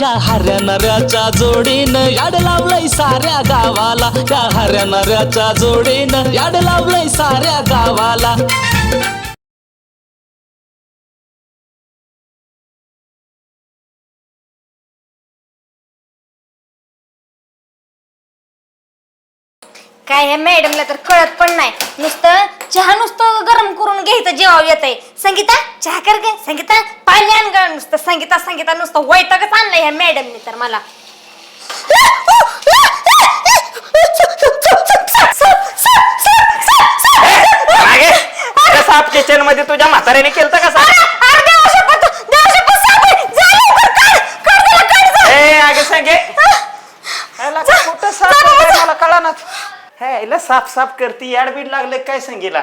या हऱ्या नऱ्याच्या जोडीनं याड लावलंय साऱ्या गावाला. या हऱ्या नऱ्याच्या जोडीनं याड लावलंय साऱ्या गावाला. काय ह्या मॅडमला तर कळत पण नाही. नुसतं चहा नुसतं गरम करून घ्यायचं जेव्हा येत आहे संगीता चहा कर गे. संगीता पाणी आण ग. नुसतं संगीता संगीता नुसतं वैतागच आणलंय ह्या मॅडमने तर मला. मागे? कसं आप किचनमध्ये तुझ्या म्हाताऱ्याने केलं कसा? ए आगे सांगे. का कुठं मला कळाना हे हिला साफ साफ करती याडबीड लागले काय सांगीला?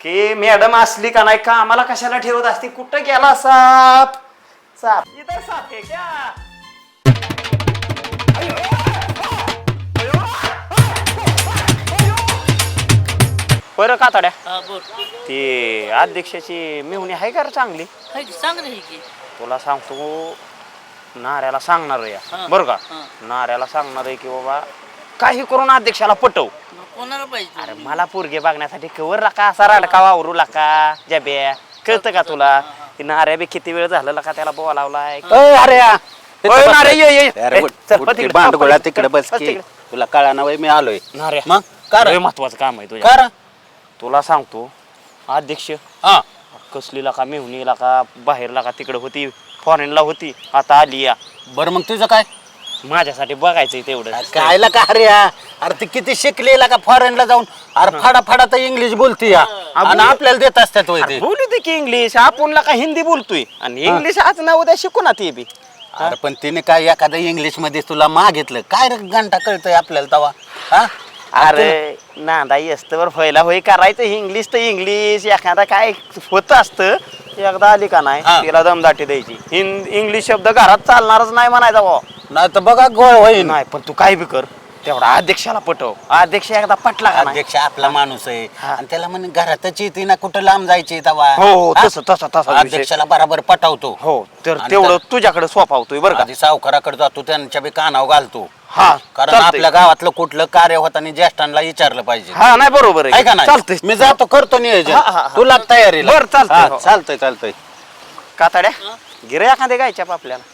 की मॅडम असली का नाही का आम्हाला कशाला ठेवत असती? कुठं गेला साप? साप. इथं साप आहे क्या? बरं का तड्या? हा बोल. ती अध्यक्षाची मेहुणी आहे का रे चांगली? हाय की सांग रे की. तुला सांगतो नाऱ्याला सांगणार आहे हा. बरं का? हा. नाऱ्याला सांगणार आहे की बाबा काही करून अध्यक्षाला पटव. कोणाला पाहिजे? अरे मला पोरगे बघण्यासाठी कवर लाका असा रडका वावरू लाका जब्या. कळतं का तुला? की नाऱ्या बी किती वेळ झालं लका त्याला बोलावलाय? अरे भांडगोळा तिकडे बस की. तुला कळा ना वय मी आलोय. मग? कर. लय महत्वाचं काम आहे तुझ्या. कर. तुला सांगतो अध्यक्ष. हा. कसली लाका मेहुणी लाका बाहेर लाका तिकडे होती फॉरेनला होती आता आली या. बरं मग तुझं काय? माझ्यासाठी बघायचंय तेवढं. कायला का अरे? अरे ती किती शिकलेला का फॉरेनला जाऊन? अरे फाडा फाडा तर इंग्लिश बोलती या. आणि आपल्याला देत असतात वय ते. बोलू दे की इंग्लिश आपण का हिंदी बोलतोय? आणि इंग्लिश आज ना उद्या शिकू ना ते बी. अरे पण तिने काय एखादं इंग्लिशमध्ये तुला मागितलं? काय रे घंटा कळतंय आपल्याला तवा? हा? अरे नांदा असतं व्हायला होय करायचं इंग्लिश तर इंग्लिश एखादा काय होत असतं एकदा आली का नाही. तिला दमदाटी द्यायची. हिंद इंग्लिश शब्द घरात चालणारच नाही म्हणायचा भाऊ. नाही तर बघा गोळ होईन. नाही पण तू काय बी कर तेवढा अध्यक्षाला पटव. अध्यक्ष एकदा पटला का नाही? अध्यक्ष आपला माणूस आहे. हा. आणि त्याला म्हणे घरातच येते ना कुठं लांब जायची तवा? हो, हो, हा? तसं- तसं- तसा विषय. अध्यक्षाला बरोबर पटवतो. हो तर आणि तेवढं तुझ्याकडे सोपावतोय बरं का. आधी सावकाराकडे जातो त्यांच्या बी कानावर घालतो. हा कारण चालतंय. आपल्या गावातलं कुठलं कार्य होताना ज्येष्ठांना विचारलं पाहिजे. हा नाही बरोबर आहे. चालतंय. मी जातो करतो नियोजन. हा, हा, हा. तुला तयारी बरं, चालतंय, हो. चालतंय चालतंय. कातड्या गिरे एखाद्या गायच्या आपल्याला.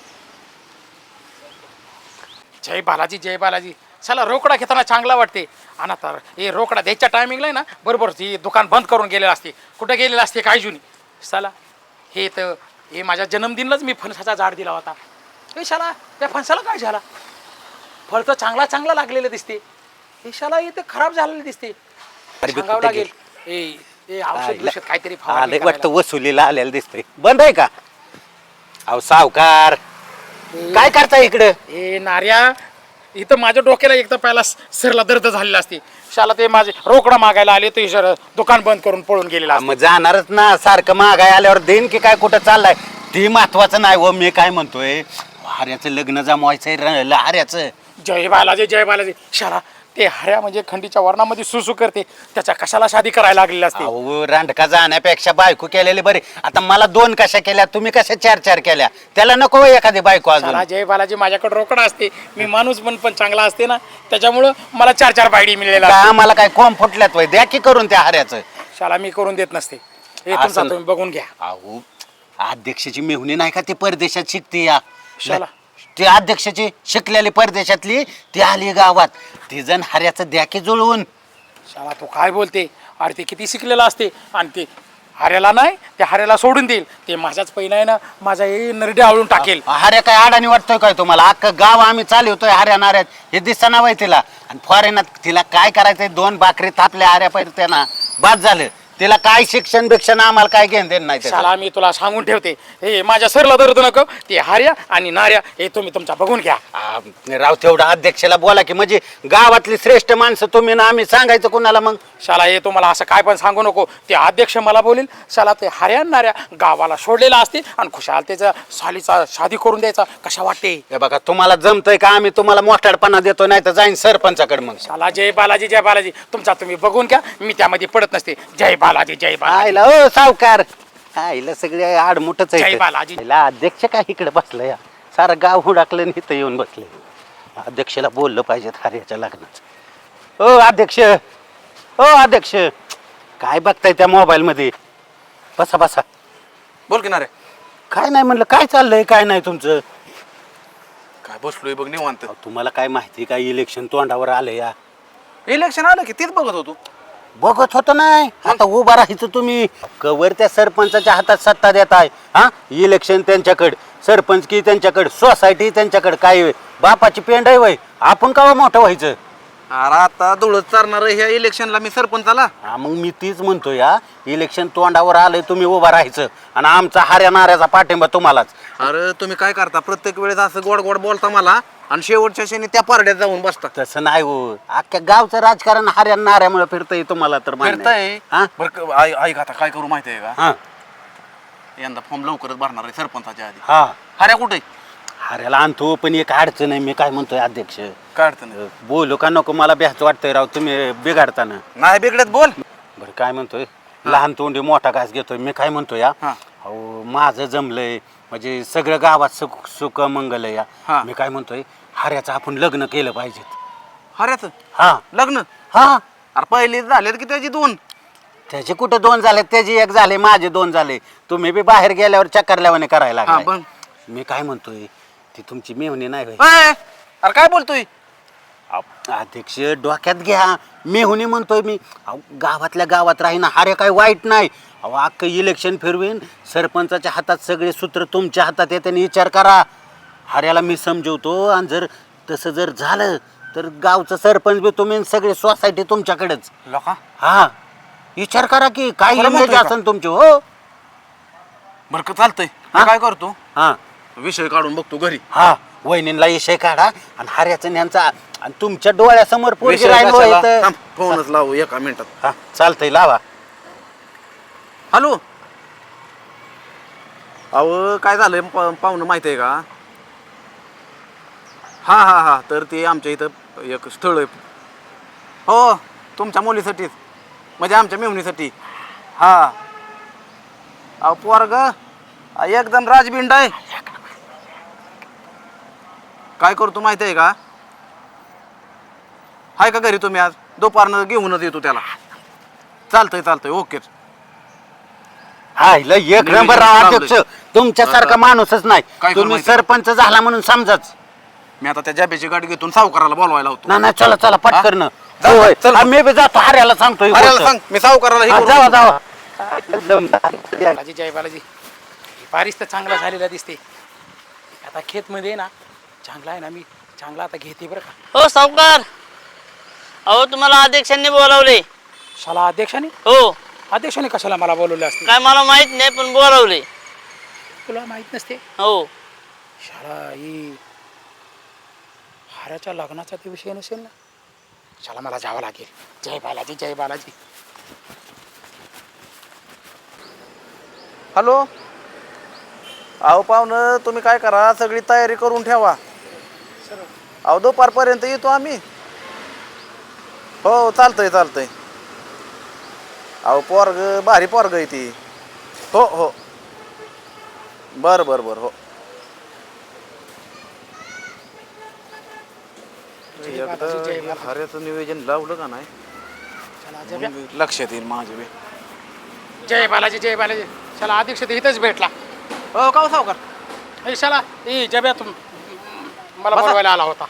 जय बालाजी जय बालाजी. चला रोकडा घेताना चांगला वाटते. आणि आता हे रोकडा द्यायच्या टायमिंगला आहे ना बरोबर ती दुकान बंद करून गेलेलं असते. कुठं गेलेलं असते काय जुनी? चला हे तर हे माझ्या जन्मदिनलाच मी फणसाचा झाड दिला होता. हे शाला त्या फणसाला काय झाला? फळ तर चांगला चांगला लागलेलं दिसते. शाला हे तर खराब झालेलं दिसते. अरे बे, सांगावं कुठे लागेल. ए ए औषध बिवषध काहीतरी फवारणी आले करायला. वाटतं वसुलीला आलेलं दिसतंय. बंद आहे का? अहो सावकार. काय करता इकडं? ए नार्या इथं माझ्या डोक्याला एक तर पहिला सरला दर्द झालेला असते. शाला ते माझे रोकडा मागायला आले तर इशारा दुकान बंद करून पळून गेलेला मग जाणारच ना सारखं मागाय आल्यावर देईन की काय कुठं चाललाय? ती महत्वाचं नाही व मी काय म्हणतोय हार्याचं लग्न जमवायचंय र- हार्याचं जय बालाजी जय बालाजी. शाला ते हऱ्या म्हणजे खंडीच्या वर्णामध्ये सुसू करते. त्याच्या कशाला शादी करायला लागलेली असते? अहो रांडका जाण्यापेक्षा बायको केलेली बरी. आता मला दोन कशा केल्या तुम्ही कशा चार चार केल्या? त्याला नको होय एखादी बायको अजून. शाला जय बालाजी माझ्याकडे रोकडा असते. मी माणूस पण पण चांगला असते ना. त्याच्यामुळं मला चार चार बायडी मिळलेला का आम्हाला काय कोंब फुटल्यात वय? द्या की करून त्या हार्याचं शाला मी करून देत नसते. हे असं तुमचा ना. तुम्ही बघून घ्या. अहो अध्यक्षाची मेहुणी नाही का ती परदेशात शिकते या? शाला. ती अध्यक्षाची शिकलेली परदेशातली ती आली गावात. ती जण हार्याचं द्या की जुळवून. शाला तू काय बोलते? अरे ते किती शिकलेलं असते. आणि ते हाऱ्याला नाही ते हाऱ्याला सोडून देईल. ते माझ्याच पहिला आहे ना माझा हे नरडे आवळून टाकेल. हार्या काय अडाणी वाटतोय काय तुम्हाला? अख्खं गाव आम्ही चालवतोय हार्या नाऱ्यात. हे दिसतं ना वय तिला. आणि फॉरेनात तिला काय करायचंय? दोन भाकरी थापल्या हाऱ्या पाहिजे त्यांना बाद झालं. तिला काय शिक्षण बिक्षण आम्हाला काय घेणं देणं नाही त्याचं. शाला मी तुला सांगून ठेवते. हे माझ्या सरला धरतो नको. ते हार्या आणि नार्या हे तुम्ही तुमचा बघून घ्या. आ, राव तेवढं अध्यक्षाला बोला की म्हणजे गावातली श्रेष्ठ माणसं तुम्ही ना आम्ही सांगायचं कुणाला मग? शाला हे तुम्हाला असं काय पण सांगू नको. ते अध्यक्ष मला बोलील. शाला ते हार्या आणि नार्या गावाला सोडलेला असते आणि खुशाल त्याचा सालीचा शादी करून द्यायचा. कशा वाटते? हे बघा तुम्हाला जमतंय का? आम्ही तुम्हाला मोठाडपणा देतो नाही तर जाईन सरपंचाकडे मग. शाला जय बालाजी जय बालाजी. तुमचा तुम्ही बघून घ्या. मी त्यामध्ये पडत नसते. जय बालाजी जय बालाजी. ओ सावकार. आईला सगळे आडमुठच जय बालाजी. अध्यक्ष काय इकडे बसलाय? सारं गाव हुडाकलं आणि इथं येऊन बसले अध्यक्षाला बोललं पाहिजे हार्याच्या लग्नाचं. ओ अध्यक्ष. ओ अध्यक्ष. काय बघताय त्या मोबाईलमध्ये? बसा बसा. बोल की ना रे काय नाही म्हणलं काय चाललंय काय नाही तुमचं? काय बसलोय बघ निवांत. अहो, तुम्हाला काय माहिती काय इलेक्शन तोंडावर आलं या? इलेक्शन आलं की तीच बघत होतो. बघत होतं नाही. आता उभा राहायचं तुम्ही. कवर त्या सरपंचाच्या हातात सत्ता देताय. हा? इलेक्शन त्यांच्याकडे. सरपंच की त्यांच्याकडे. सोसायटी त्यांच्याकडे. काय बापाची पेंड आहे वय. आपण का मोठं व्हायचं? अरे आता धुळत चालणार ह्या इलेक्शनला मी सरपंचाला. हा मग मी तीच म्हणतो या इलेक्शन तोंडावर आलंय तुम्ही उभा राहायचं. आणि आमचा हाऱ्या नाऱ्याचा पाठिंबा तुम्हालाच. अरे तुम्ही काय करता? प्रत्येक वेळेस असं गोड गोड बोलता मला. आणि शेवटच्या क्षणी त्या पारड्यात जाऊन बसता तसं नाही हो. अख्ख्या गावचं राजकारण हाऱ्या नाऱ्यामुळे फिरतंय तुम्हाला तर मान्य आहे. फिरताय. हा? बरं क- ऐ- ऐक आता काय करू माहिती आहे का? हा. यंदा फॉर्म लवकरच भरणार आहे सरपंचाच्या आधी. हा. हऱ्या कुठे? हाऱ्याला आणतो पण एक अडचण आहे मी काय म्हणतोय अध्यक्ष? काय अडचण? बोलू का नको? मला भ्याच वाटतंय राव तुम्ही बिघाडताना. नाही बिघडत बोल. बरं काय म्हणतोय? लहान तोंडी मोठा घास घेतोय मी काय म्हणतोय या हा. अहो माझं जमलंय म्हणजे सगळं गावात सुख सुख मंगल आहे हा. या मी काय म्हणतोय? हाऱ्याचं आपण लग्न केलं पाहिजे हऱ्याचं? हा. लग्न? हा. अरे पहिले झालेत की त्याची दोन? त्याचे कुठे दोन झाले त्याची एक झाले माझे दोन झाले. तुम्ही बी बाहेर गेल्यावर चक्करल्यावाने करायला हा, लागलाय. मी काय म्हणतोय ती तुमची मेहनी नाही होय. अरे काय बोलतोय? अध्यक्ष डोक्यात घ्या. मेहुनी म्हणतोय मी. अहो, गावातल्या गावात राहीना हारे काय वाईट नाही. अहो अख्खं इलेक्शन फिरवीन. सरपंचाच्या हातात सगळे सूत्र तुमच्या हातात येते आणि विचार करा. हाऱ्याला मी समजवतो आणि जर तसं जर झालं तर गावचं सरपंच बी तुम्ही आणि सगळे सोसायटी तुमच्याकडेच. लोका? हा. विचार करा की काय खरं इमेज म्हणतोय का? असेल तुमची हो. बरं का चालतंय. हा? काय करतो? हा. विषय काढून बघतो घरी. हा. वहिनीला विषय काढा आणि हाऱ्याचं न्यांचा आणि तुमच्या डोळ्यासमोर पोरगी विषय राहिलो कशाला? इथं. थांब, फोनच लावू एका मिनिटात. हा चालतंय लावा. हॅलो? अहो काय झालंय? प- पाहुणं माहिती आहे का? हा हा हा. तर ते आमच्या इथं एक स्थळ आहे. हो तुमच्या मुलीसाठीच. म्हणजे आमच्या मेहुणीसाठी. हा. अहो पोरग एकदम राजबिंड आहे. काय करतो माहिती आहे का? हाय का घरी तुम्ही आज? दुपारनं घेऊनच येतो त्याला. चालतंय चालतंय. ओके. हा हिला एक नंबर राव. अध्यक्ष. तुमच्यासारखा माणूसच नाही. करू तुम्ही माहिती? सरपंच झाला म्हणून समजाच. मी आता त्या जाब्याची गाडी घेतून सावकाराला बोलवायला होतो. ना ना चला चला पटकन. जा, होय चल. हा, मी बी जातो हाऱ्याला सांगतो ही अरे गोष्ट. सांग मी सावकाराला हे हा, करून जावा. जावा. बालाजी जय बालाजी. बारिश तर चांगला झालेला दिसते. आता खेतमध्ये ना चांगला आहे ना मी. चांगला आता घेते बरं का. हो सावकार. अहो तुम्हाला अध्यक्षांनी बोलावले. शाला अध्यक्षाने? हो. अध्यक्षाने कशाला मला बोलवले असते? काय मला माहीत नाही पण बोलावले. तुला माहीत नसते? हो. शाळा ही हाराच्या लग्नाचा ते विषय नसेल ना? चला मला जावं लागेल. जय बालाजी जय बालाजी. हॅलो? अहो पाहुणं तुम्ही काय करा? सगळी तयारी करून ठेवा. अहो दुपारपर्यंत येतो आम्ही. हो चालतंय चालतंय. अहो पोरग भारी पोरग आहे ती. हो हो. बरं बरं बरं हो जय बालाजी जय एकदा हऱ्याचं नियोजन लावलं का नाही? चला जय मग लक्षात येईल माझ्या बी. जय बालाजी जय बालाजी. चला अध्यक्ष ते इथंच भेटला. हो का हो सावकार? ए शाला ए जब्या तुम मला बसा. बोलवायला आला होता.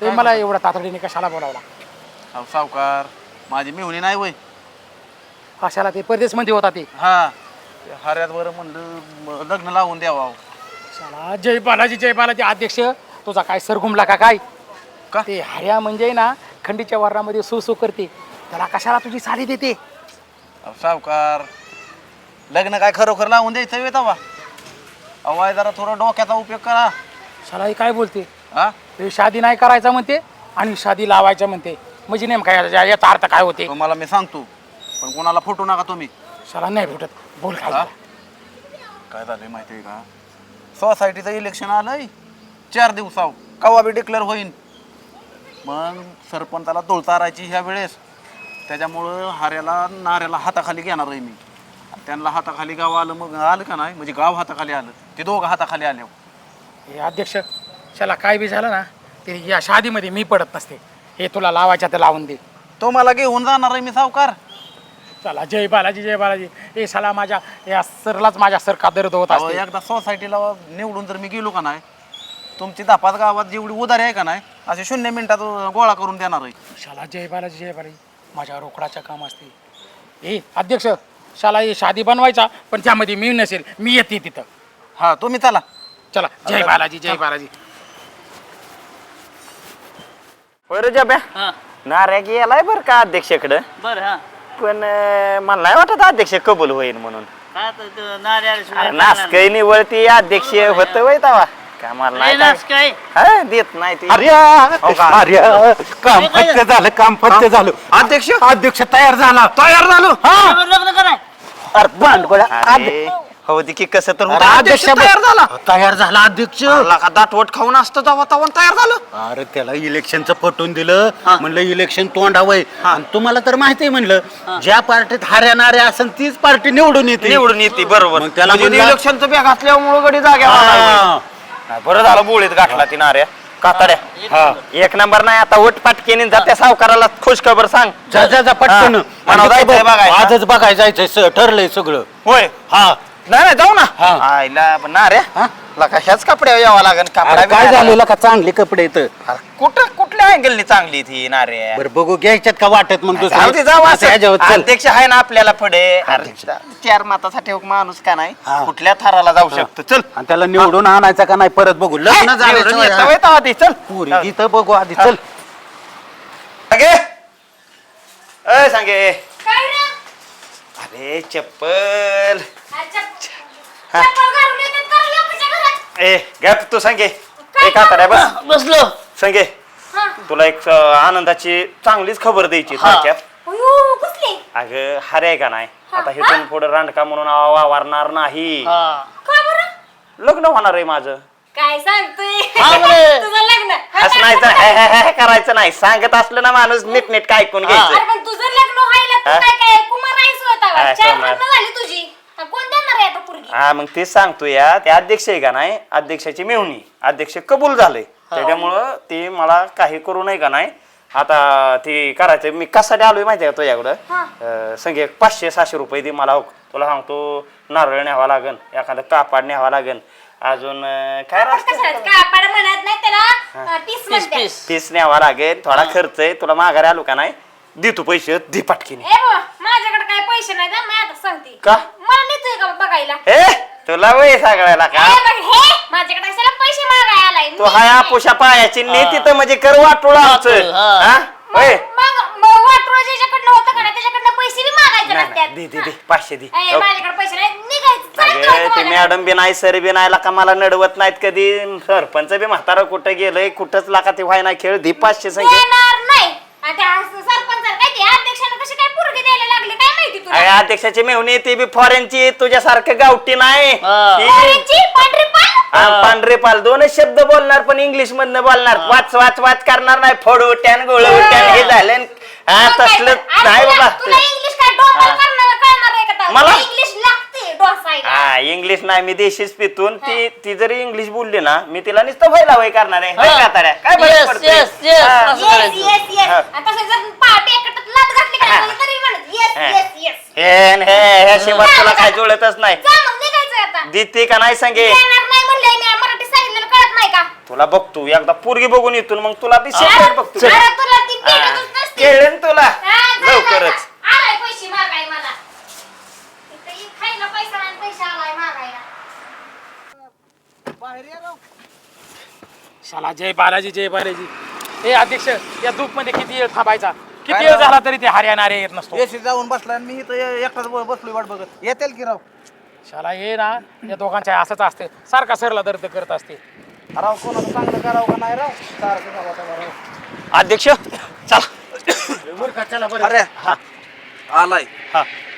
ते मला एवढा तातडीने कशाला बोलावला? अहो सावकार माझी मेहुणी नाही वय. कशाला ते? परदेशमध्ये होता ते. हा ते हऱ्यात बरं म्हणलं म- लग्न लावून द्यावं अहो. शाला जय बालाजी जय बालाजी अध्यक्ष. तुझा काय सरगुमला का काय? का? ते हऱ्या म्हणजे ना खंडीच्या वर्णामध्ये सु सु करते. त्याला कशाला तुझी साडी देते? अहो, सावकार लग्न काय खरोखर लावून द्यायचं तवा अहो आई जरा थोडा डोक्याचा उपयोग करा. शाला ही काय बोलते? हा? शादी नाही करायचा म्हणते आणि शादी लावायचं म्हणते. म्हणजे नेमका या- याचा अर्थ काय होते? तुम्हाला मी सांगतो पण कोणाला फुटू नका तुम्ही. शाला नाही भेटत. बोल काय हा? झालं? काय झालंय माहिती आहे का सोसायटीचं इलेक्शन आलंय. चार दिवसाव. कवा बी डिक्लेअर होईन. मग सरपंचाला तोळ चारायची ह्या वेळेस. त्याच्यामुळं हाऱ्याला नाऱ्याला हाताखाली घेणार आहे मी. आणि त्यांना हाताखाली गाव आलं मग आलं का नाही? म्हणजे गाव हाताखाली आलं. ते दोघं हाताखाली आले हे. अध्यक्ष शाला काय बी झालं ना ते या शादीमध्ये मी पडत नसते. हे तुला लावायच्या तर लावून दे. तो मला घेऊन जाणार आहे मी सावकार. चला जय बालाजी जय बालाजी. हे साला माझ्या या सरलाच माझ्या सर का दर्द होत अहो, असते. एकदा सोसायटीला निवडून जर मी गेलो का नाही तुमची दापात गावात जेवढी उधारी आहे का नाही असे शून्य मिनिटात गोळा करून देणार आहे. शाला जय बालाजी जय बालाजी. माझ्या रोकडाचं काम असते. ए अध्यक्ष शाला हे शादी बनवायचा पण त्यामध्ये मी नसेल मी येते तिथं. हा तुम्ही चला. चला जय बालाजी जय बालाजी. बरं जब्या. हा. नाऱ्या गेलाय बरं का अध्यक्षकडं? बर हा. पण अं, मला नाही वाटत अध्यक्ष कबूल होईल म्हणून. काय आता ते नारळाशिवाय अरे करणार नासकई निवळती अध्यक्ष होत वय तवा. का मला नाही. ए, नाही नास काय? हा, देत नाही ती. अरे हो का? अरे काम झालं? काम झालं. अध्यक्ष? अध्यक्ष तयार झाला. तयार झालो? लग्न लग्न कराय अरे भांडगोळा अरे, हो की कसं तर अरे होतं. अध्यक्ष तयार झाला. तयार झाला अध्यक्ष. मला का दाटवट खाऊन असतं तेव्हा तेव्हा तयार झालं. अरे त्याला इलेक्शनचं पटवून दिलं. म्हणलं इलेक्शन तोंडावय. आणि तुम्हाला तर माहिती आहे म्हणलं ज्या पार्टीत हाऱ्याणारे असेल तीच पार्टी निवडून येते. निवडून येते बरोबर. मग त्याला म्हणजे म्हणलं- इलेक्शनचं बॅग घातल्यामुळे गडी बरं झालं बोळीत गाठला ती नाऱ्या कातड्या. हा. एक नंबर नाही आता उठ पाटकेने जात्या सावकाराला खुश खबर सांग. जा जा जा पटकन. हा. जायचंय बघायला. आजच बघाय जायचंय स- ठरलंय सगळं. होय. हा. नाही नाही जाऊ ना. हा. आईला पण नाऱ्या लका ह्याच कपड्यावर यावं लागेल अरे कपडा काय झालेलं का चांगले कपडे इथं? कुठं कुठल्या अँगलनी चांगली ती नाऱ्या बरं बघू घ्यायच्यात का वाटत मग दुसरं? जाऊ दे जाऊ आता असं. ह्याच्यावर चल. अध्यक्ष आहे ना आपल्याला पुढे. अरे. चार मातासाठी एक माणूस का नाही? हा. कुठल्या थराला जाऊ शकतो? चल. आणि त्याला निवडून आणायचा का नाही? परत बघू. लग्न झालं येतं ते, चल. पुरी तिथं बघू आधी. चल. सांगे. अय सांगे. काय रे? अरे चप्पल. घरात? ए गप तू सांगे एक हाताड्या बस बसलो सांगे हा. तुला एक अं, आनंदाची चांगलीच खबर द्यायची हा. थोडक्यात? अगं हरे आहे का नाही हा. आता हेतून पुढे रांडका म्हणून वावरणार नाही हा? लग्न होणार आहे माझं काय सांगतोय हा बरं. तुझं लग्न हा, असं नाही हे, हे, हे करायचं नाही सांगत असलं ना माणूस नीट नीट काय ऐकून हा. अरे घ्यायचं पण तुझं लग्न व्हायला तू हा? काय काय कुमार आहेस होता हा, चार कुमार. लग्न झाली तुझी हा, कोण देणार आहे आता पोरगी? हा मग तेच सांगतो या ते अध्यक्ष आहे का नाही? अध्यक्षाची मेवणी. अध्यक्ष कबूल झाले त्याच्यामुळं ते मला काही करू नये का नाही? आता ते करायचं मी कशासाठी आलोय माहिती आहे का तुझ्याकडं? हा. अं, संगे एक पाचशे सहाशे रुपये दे मला. हो तुला सांगतो नारळ न्यावा लागन एखादं कापाड न्यावा लागन. अजून अं, काय आपण राहतं? कशाला कापड म्हणत नाही त्याला अं, पीस पीस म्हणते पीस. पीस न्यावा लागेल थोडा खर्च आहे. तुला माघारी आलो का नाही? देतो पैसे दे पटकीने. ए बाबा माझ्याकडे काय पैसे नाही ना मी आता सांगते. का? मला नेतोय का बघायला? ए तुला वय सगळ्याला का? ए, बघ, हे माझ्याकडे कशाला पैसे मागाय आलाय? तो हाय आपुषा पायाची ने तिथं म्हणजे कर वाटोळ आमचं. वाटोळं, हा. हा? होय वाटरो ज्याच्याकडनं होतं का नाही त्याच्याकडनं पैसे बी मागायचे नाही, नसतात. नाही, दे दे दे पाचशे दे. ए, हो. माझ्याकडे पैसे नाही निघायचं चला अगं, जाऊ ते तुम्हाला. मॅडम बी नाही सर बी नाही का मला नडवत नाहीत कधी. सरपंच बी म्हातारा कुठं गेलंय कुठंच लाका ते व्हाय नाही खेळ दे पाचशे संख्या देणार नाही. आणि त्या सरपंचाला काय ते अध्यक्षानं कशी काय पोरगी द्यायला लागली? काय माहिती तुला? अगं, अध्यक्षाची मेहनी ती बी फॉरेनची तुझ्यासारखं गावठी नाही. हा. ती- पोरींची पांढरी पान हा, पांढरे पाल दोनच शब्द बोलणार पण इंग्लिश मधनं बोलणार. वाच वाच वाच करणार नाही. फोड उट्यान गोळ उट्यान हे झालं. हा मग काय? तसलं नाही तुला- बाबा. तुला इंग्लिश काय डोंबाल हा. करणार कळणार आहे का आता? मला? इंग्लिश लागते डोसायला हा इंग्लिश नाही मी देशीच पितून ती ती जरी इंग्लिश बोलली ना मी तिला नुसतं व्हायला वय करणार आहे होय हा. का ताड्या? काय फरक Yes, पडतोय? yes, yes. हा. असं येस करायचं. येस येस हा. आणि तसं जर पाटे एकटत लात घातली का नाही, तरी म्हणत येस हा. येस येस हे न हे ह्या शिवाय तुला काय जुळतच नाही जा मग निघायचं आता देते का नाही सांगे येणार नाही म्हणलंय मी मराठी सांगितलेलं कळत नाही का तुला बघतो एकदा पोरगी बघून येतो मग तुला बी अरे सेपरेट बघतो अरे तुला ती पेटतच नसते केळेन तुला हा, जा, जा, लवकरच. आलाय पैसे मला इथं एक खायला पैसा नाही पैसे आलाय मागायला शाला जय बालाजी जय बालाजी. ए अध्यक्ष या धूपमध्ये किती वेळ थांबायचा? किती वेळ झाला तरी ते हरियाणारे येत नसतो. एसी जाऊन बसलाय आणि मी इथं ए- एकटाच ब- बसलोय वाट बघत. येतील की राव? शाला हे ना. या दोघांच्या असंच असते. सारखा सरला दर्द करत असते. राव कोणाचं चांगलं करावं का नाही राव? सारखं जावं आता राव. अध्यक्ष चला. अरे आलाय.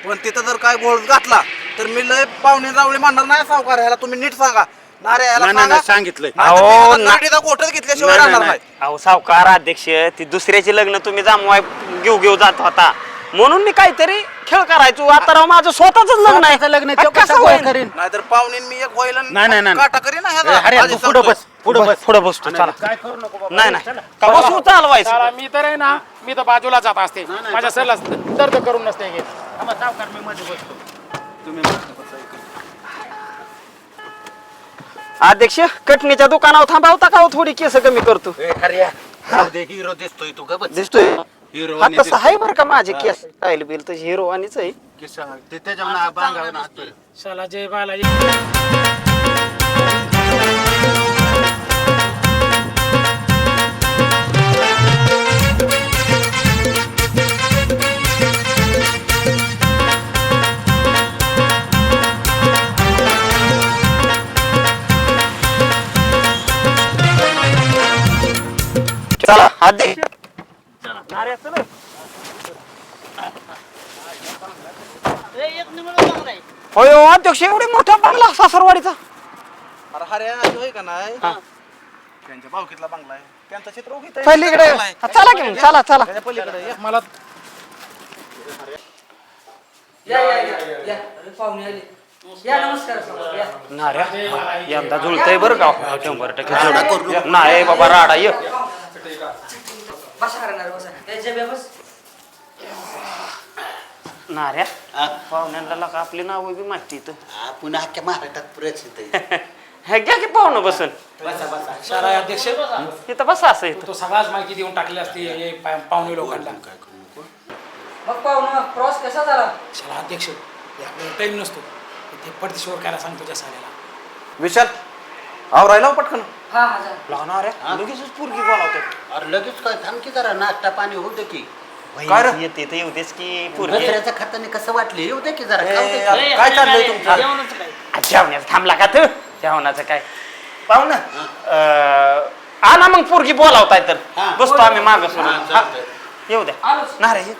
पण तिथं जर काय गोळ घातला तर मी लय पाहुणे जावळी मांडणार नाही सावकार ह्याला तुम्ही नीट सांगा. नारे ह्याला नाही, नाही, सांगा. नाही, सांगितलंय. नाहीतर अहो, मी आता ना- नाडीचा गोठच घेतल्याशिवाय नाही, राहणार नाही, नाही. नाही. अहो सावकार अध्यक्ष ती दुसऱ्याची लग्न तुम्ही जामवाय घेऊ घेऊ जात होता. म्हणून मी काहीतरी खेळ करायचो. आता राव माझं स्वतःच लग्न आहे. लग्न आहे, अरे तो कसं कसा गोळा होईन? करीन? नाहीतर मी एक होईल आणि नाही नाही नाही काटा करीन ना. अरे आधी पुढं सांगतोय. बस पुढं बस पुढे बसतो चला. काय करू नको बाबा. नाही नाही. का बसू चालवायचं? चला मी तर आहे ना मी तर बाजूला जात असते. माझ्या सरला दर्द करून नसते घेत सावकार मी मध्ये बसतो. तुम्ही मस्त बसा. अध्यक्ष कटणीच्या दुकानावर थांबावता का? हो थोडी केस कमी करतो? हिरो दिसतोय तू गबत दिसतोय? हिरो हा तसं आहे बरं का माझे केस? स्टाईल बिल तर हिरो आणिच आहे. त्याच्या जय बालाजी. चला अध्यक्ष होय हो, अध्यक्ष एवढे मोठा बंगला सासरवाडीचा. अरे हऱ्या जो आहे का नाही? त्यांच्या भावकीतला बंगला आहे? त्यांचं चित्र उगीत आहे. पलीकडे हा, चला की मग, चला चला. त्याच्या पलीकडे एक मला नाऱ्या यंदा जुळतंय बरं गाव शंभर टक्के. जुळत. नाही बाबा राडा ये. नाऱ्या पाहुण्यांना लका आपली नाव बी माहिती इथं. आपण अख्ख्या महाराष्ट्रात प्रसिद्ध आहे हे घ्या की पाहुणं बसून. बसा बसा. शाळा अध्यक्ष इथं बसा असं इथं. तो सगळाच माहिती देऊन टाकली असती हे पा- पाहुणे लोकांना. काय करू नको मग पाहुणा प्रवास कसा झाला? शाळा अध्यक्ष. हे टाईम नसतो. ते पडदेशीवर करायला सांगतो त्या साल्याला विशाल आवरायला हो पटकन. हा हा नाऱ्या लगेचच पोरगी बोलावतात अरे लगेच काय? थांब की जरा नाश्ता पाणी होऊ दे की. काय रे? येते तर येऊ देच की पोरगी. दुसऱ्याच्या खात्याने कसं वाटले? येऊ दे की जरा खाऊ दे ए, की. यार, काय चाललंय तुमचं? आ, जेवणाचं थांबला का तू? जेवणाचं काय? पाहुणं अं, आणा मग पोरगी बोलावताय तर. हा. बसतो आम्ही माग हा, चालतंय. येऊ द्या. आलोच. नारे काय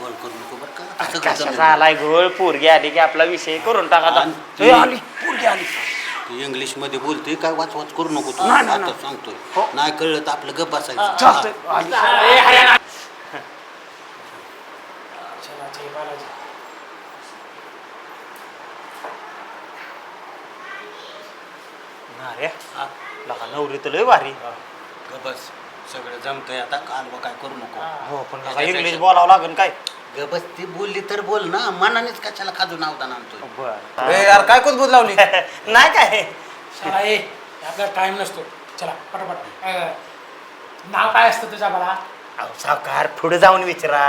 गोल करू नको बरं का? असं कशाचा कसं आलाय घोळ पोरगी आली की आपला विषय करून टाका आता. आणि- ए, आली पोरगी आली. इंग्लिशमध्ये बोलतोय काय वाच वाच करू नको तू. नाही, नाही, आता सांगतोय. नाही कळलं तर आपलं गप बसायचं. चालतंय. लगा नवरी तर लय भारी. गप बस. सगळं जमतंय आता. काल काय करू नको. हो पण लगा इंग्लिश बोलावं लागेल काय? गबस ती बोलली तर बोल ना. मनानेच कशाला खाजून आवदान आणतोय? बर. ए, यार काय कुठबुत लावली? नाही काय? शाळा आपल्याला टाइम नसतो. चला पटापट. अं, नाव काय असतं तुझ्या मला अहो, सावकार पुढे जाऊन विचारा.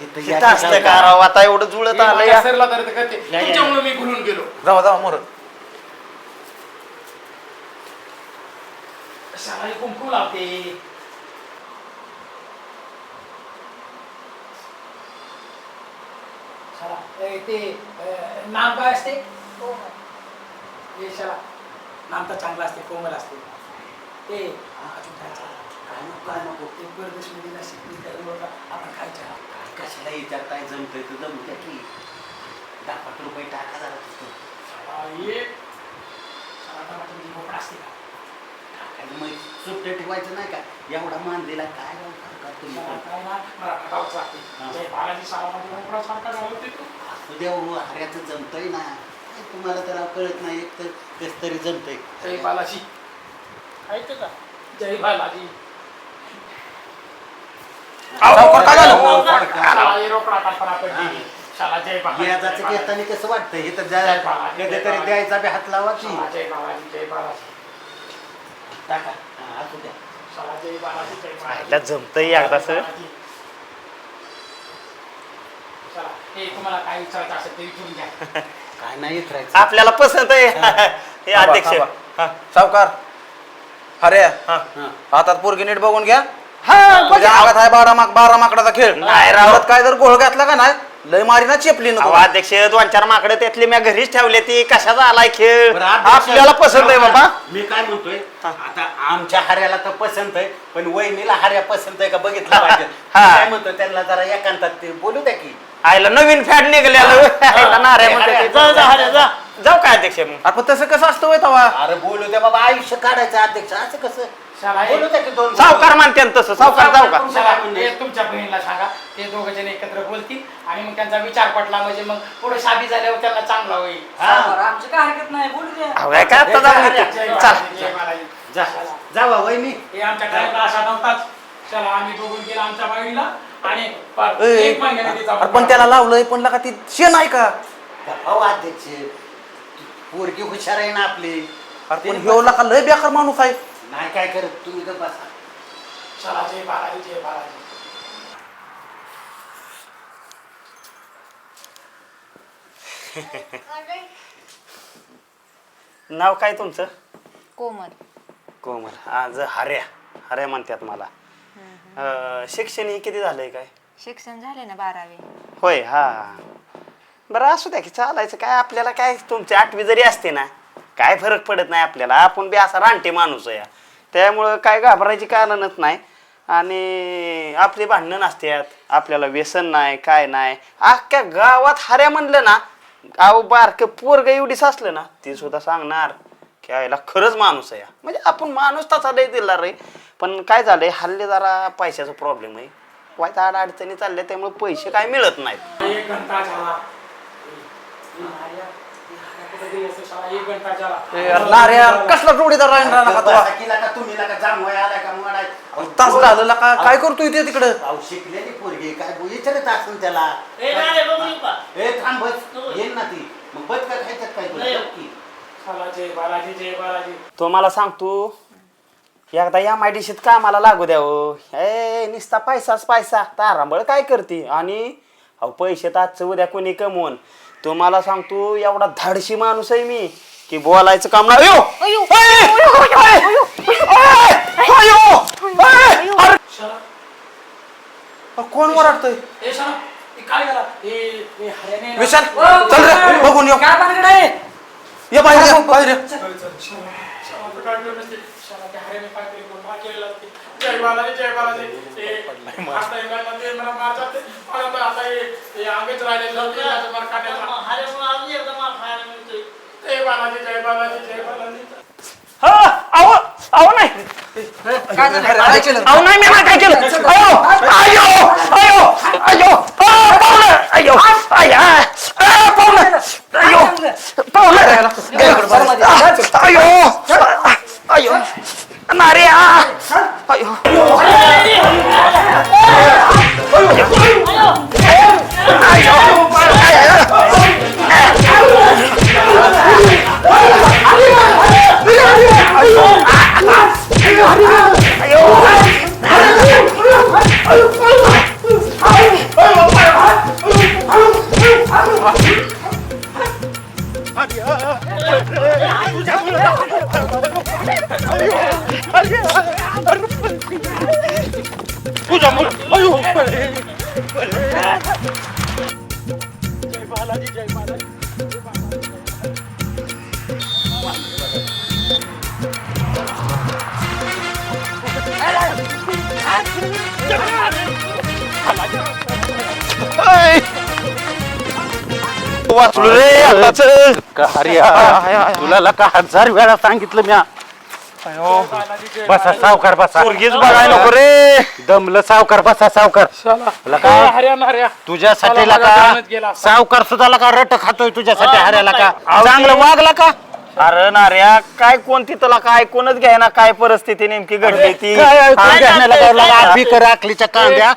इथं तिथं या की असतं जाऊ का का? राव? आता एवढं जुळत आलं या सरला करते. तुमच्यामुळे मी भुलून गेलो. जावा जावा मोर. शाळा कुंकू लावते शाळा ए, ते अं, नाम काय असते? शाळा. नाम तर चांगलं असते कोमल असते. ते अजून काय? काय नको, काय नको. ते परदेशमध्ये गेला शिकली तर आपण खायच्या कशाला विचारताय जमतंय तर जमू द्या की. दहा पाच रुपये टाका शाळा टमाटरची भोपळा असते का? मग सुट्टे ठेवायचं नाही का? एवढा मान दिला काय तुम्ही शाळा पण? काय ना. मला खावावंच लागते जय बालाजी शाळामध्ये भोपळा सारखा घालवते तू असू द्या हो, हऱ्याचं जमतंय ना काय तुम्हाला तर कळत नाही एक तर कस तरी जमतंय. जय बालाजी. ऐकतं का? जय बालाजी. सावकार काय झालं? शाळा हे रोकडा कल्पना पडली शाळा जय बालाजी व्याजाचं जय बालाजी. घेताना कसं वाटतंय? हे तर ज्या- कधीतरी द्यायचा बी हात लावा की. जय बालाजी जय बालाजी. टाका. हा, असू द्या. शाळा जय बालाजी जय बालाजी. आईला जमतंय एकदाच. चला तुम्हाला काय विचारायचं असेल ते विचारून घ्या. काय नाही आपल्याला पसंत आहे. हे. अध्यक्ष. थांबा. हा. सावकार. हऱ्या हा. हातात पोरगी नीट बघून घ्या. हा, बघ. तुझ्या अंगात आहे बारा माक बारा माकडाचा खेळ. नाही राव. परत काय जर गोळ घातला का नाही लय मारी ना चेपली अहो, नको अध्यक्ष दोन चार माकडे त्यातले मी घरीच ठेवले ती. कशाचा आलाय खेळ? बरं, अध्यक्ष- आपल्याला पसंत आहे बाबा. मी काय म्हणतोय आता आमच्या हाऱ्याला तर पसंत आहे पण वहिनीला हाऱ्या पसंत आहे का बघितलं पाहिजे. हा. काय म्हणतो त्यांना जरा एकांतात ते बोलू द्या की. आईला नवीन फॅट नाऱ्या म्हणते ते. जा जा जा. जाऊ काय अध्यक्ष मग? आपण तसं कसं असतं होय तवा? अरे बोलू द्या बाबा आयुष्य काढायचं अध्यक्ष असं कसं? चला बोलू दे की दोन सावकार म्हणते ना तसं सावकार चला, ते तुमच्या बहिणीला सांगा ते दोघ जण एकत्र बोलतील आणि मग त्यांचा विचार पटला म्हणजे मग पुढे शादी झाल्यावर त्यांना चांगला होईल. आमची काय हरकत नाही बोलू द्या अहो, काय आता जाऊ दे. जय चला. बालाजी, जय बालाजी. जा जावा वहिनी. हे आमच्या घरातला असा नव्हताच. चला आम्ही बघून गेला आमच्या बहिणीला. आणि पार ए, एक महिन्याने तिचा अरे पण त्याला लावलंय पण लका ती शेण आहे का? अहो अध्यक्ष पोरगी हुशार आहे ना आपली. अरे पण ह्यो लका लय बेकार माणूस आहे. नाही काय करत तुम्ही तर बसा. चला जय बालाजी जय बालाजी. नाव काय तुमचं? कोमल. कोमल. आज हऱ्या हऱ्या म्हणतात मला. अं, शिक्षण हे किती झालंय काय? शिक्षण झाले ना बारावी. होय हा. बरं असू द्या की चालायचं. काय आपल्याला काय तुमची आठवी जरी असते ना काय फरक पडत नाही आपल्याला. आपण बी असा रानटे माणूस आहे. त्यामुळं काय घाबरायची कारणच नाही. आणि आपली भांडणं नसतात. आपल्याला व्यसन नाही काय नाही. अख्ख्या गावात हऱ्या म्हणलं ना गाव बारकं पोरग एवढीच असलं ना ती सुद्धा सांगणार की आईला खरंच माणूस आहे. हा. म्हणजे आपण माणूस तसा लय दिला रे. पण काय झालंय हल्ले जरा पैशाचा प्रॉब्लेम आहे. वाईट अडचणी चालल्या त्यामुळे पैसे काय मिळत नाहीत. एक घंटा झाला? एक घंटा झाला कसला जोडीदार राहिला का की का तास झालं लका काय करतोय ते तिकडं? अहो शिकलेली पोरगी काय बो- विचारत असेल त्याला. ए, नाही, नाही, बघू नका. ए थांब बस. येईल ना ती. मग बस का खायच्यात काय तुला नाही. जाऊ की. चला जय बालाजी जय बालाजी. तो मला सांगतो एकदा या मायडीशीत कामाला लागू द्यावं ए निस्ता पैसाच पैसा तारांबळ काय करते आणि अहो पैसे तर आजचं उद्या कोणी कमवून तो मला सांगतो एवढा धाडशी माणूस आहे मी की बोलायचं काम नाही अयो! अयो! ए! अयो! ए! अयो! ए! अरे! शाळा अरे कोण ओरडतोय हे हे हे विशाल चल रे बघून येऊ काय ये बाहेर ये, बाहेर ये. हे हे हे हे हा, अहो अहो नाही. काय केलं? अहो नाही मी नाही काय केलं. अयो अयो अयो अयो आ, पाहुणं! अयो अय्या! आ, पाहुणं! अयो पाहुणं! अयो अयो नारे वाचलो रे आताच. तुला लका हजार वेळा सांगितलं म्या. बसा सावकार बसा. पोरगीच बघायला नको रे. दमलं सावकार बसा सावकार. लका. तुझ्यासाठी लका. सावकार सुद्धा लका रट खातोय तुझ्यासाठी हऱ्याला का? चांगलं वागला का? अरे नार्या काय कोणती तुला काय कोणच घ्यायना काय परिस्थिती नेमकी घडली ती? काय ऐकून हा, लागला?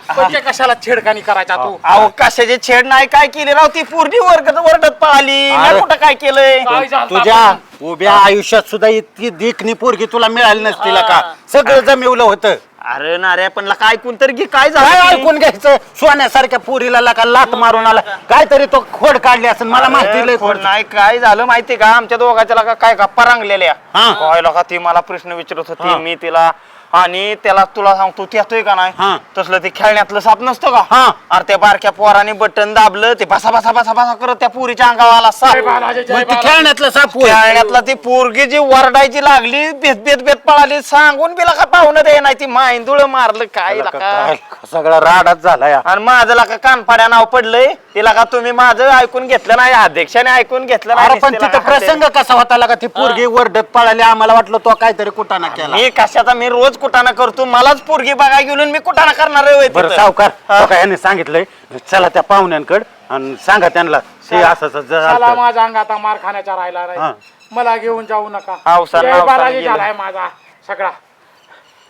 कांद्या कशाला छेडखानी करायचा तू? अहो कशाची छेड नाही काय केली राव ती पूर्णी वर्ग वरडत अरे. मी कुठं काय केलंय? काय झालं तुझ्या? उभ्या आयुष्यात सुद्धा इतकी देखणी पोरगी तुला मिळाली नसती का सगळं जमिवलं होतं. अरे नार्या पण लका ऐकून तर घे काय काय झालं ऐकून घ्यायचं? सोन्यासारख्या पुरीला लका लात मारून आला. काहीतरी तो खोड काढली असेल मला माहिती लय खोड नाही काय झालं माहिती का? आमच्या दोघाच्या लका काय गप्पा रंगलेल्या. हा. काय लका ती मला प्रश्न विचारत होती. मी तिला आणि त्याला तुला सांगतो ते येतोय का हा. नाही तसलं ते खेळण्यातलं साप नसतं का हा. अरे त्या बारक्या पोराने बटन दाबलं ते बसा बसा बसा बसा करत त्या पुरीच्या अंगावर आला साप मग ती. खेळण्यातलं साप होय. खेळण्यातला ती पोरगी जी वरडायची लागली बेत बेत बेत पळाली सांगून बिला का पाहुणं दे नाही ती माहिंदुळ मारलं काय लका सगळा राडाच झाला या आणि माझं लका कानफाड्या नाव पडलंय तिला का तुम्ही माझं ऐकून घेतलं नाही अध्यक्षाने ऐकून घेतलं अरे नाही पण तिला तिथं का हाते- प्रसंग कसा होता लागा? ती पोरगी वरडत पळाली आम्हाला वाटलं तो काहीतरी कुटाणा केला. मी कशाचा? मी रोज कुटाणा करतो मलाच पोरगी बघा गेलो मी कुटाणा करणार आहे होय बरं. सावकार हा. तो काय ह्याने सांगितलंय चला त्या पाहुण्यांकड आणि सांगा त्यांना असं असं चला झालं. माझा अंग आता मार खाण्याचा राहिला हा. नाही मला घेऊन जाऊ नका. हावसानं- जय हावसानं बालाजी गेलं. झालाय माझा सगळा.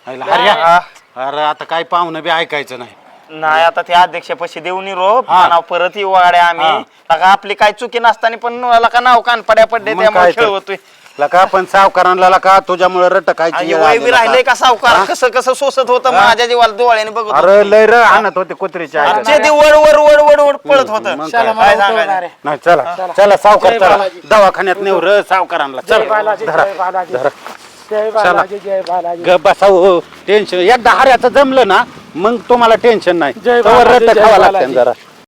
आईला हर्या, अरे आता काय पाहुणं बी ऐकायचं नाही. नाही आता ते अध्यक्षपशी देऊन रो हा. नाव परत येऊ वाड्या आम्ही. लका आपली काय चुकी नसताना पण मला का नाव कान पड्या पडले मग त्यामुळे काय खेळ तर. होतोय लका पण सावकारांना का तुझ्यामुळे रट आणि खायची वय बी राहिलंय का सावकार कसं कसं सोसत होतं माझ्या जीवाला डोळ्याने बघत होतो. अरे लय र आणत होते कुत्रीच्या आईला. दिवस वर वर वर वर वर पळत होत मग काय? काय सांगायचं? नाही चला चला सावकार चला. दवाखान्यात नेऊ र सावकारांना चला बालाजी धरा. बालाजी धरा. जय बालाजी जय बालाजी. ग बसाव. टेन्शन एकदा हाऱ्याचं जमलं ना मग तुम्हाला टेन्शन नाही. जय तवर बालाजी, रट्ट जय खावा बालाजी. जरा.